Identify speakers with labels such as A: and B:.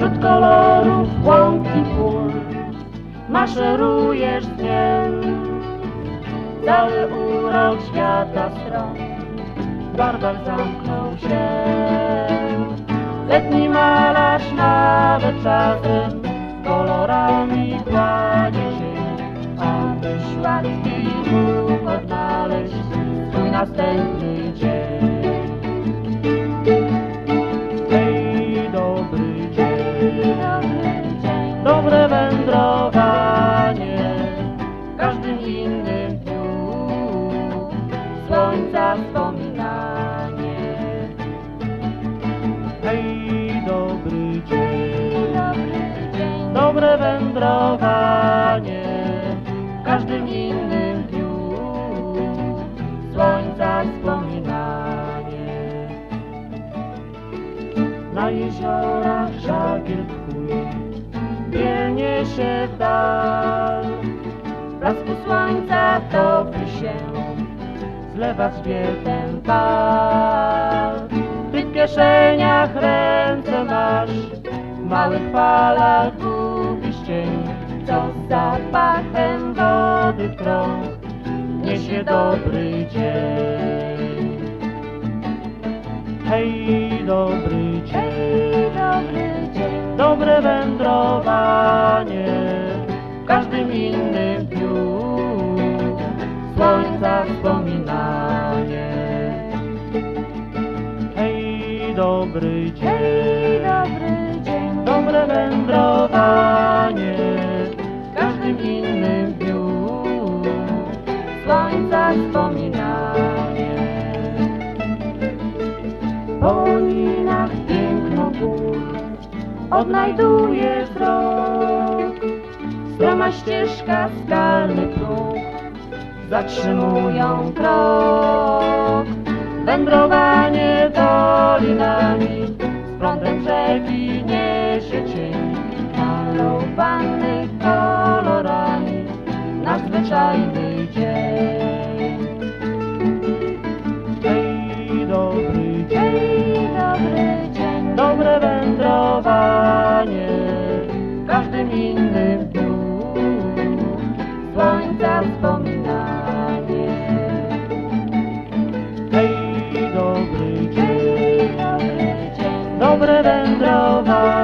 A: wśród kolorów łąk i pól Maszerujesz dzień Cały urok świata stron. Barbel zamknął się. Letni malarz nawet czasem Kolorami kładzie się. Abyś łatwiej mógł odnaleźć Swój następny dzień. Wspominanie. Hej, dobry dzień, dobre wędrowanie. W każdym innym dniu. Słońca wspominanie. Na jeziorach żagiel twój. Bielnie się dal Zlewa z wietem fal Ty w kieszeniach ręce masz W małych falach gubisz cień Co z zapachem wody w krąg Niesie dobry dzień. Hej, Hej, dobry dzień, dobre wędrowanie w każdym innym dniu słońca wspominanie. Po ninach piękno gór odnajduje wzrok. Stroma ścieżka, skalny próg zatrzymują krok. Zwyczajny dzień. Hej, dobry dzień, dobre wędrowanie. W każdym innym dniu. Słońca wspominanie. Hej, dobry dzień, dobre wędrowanie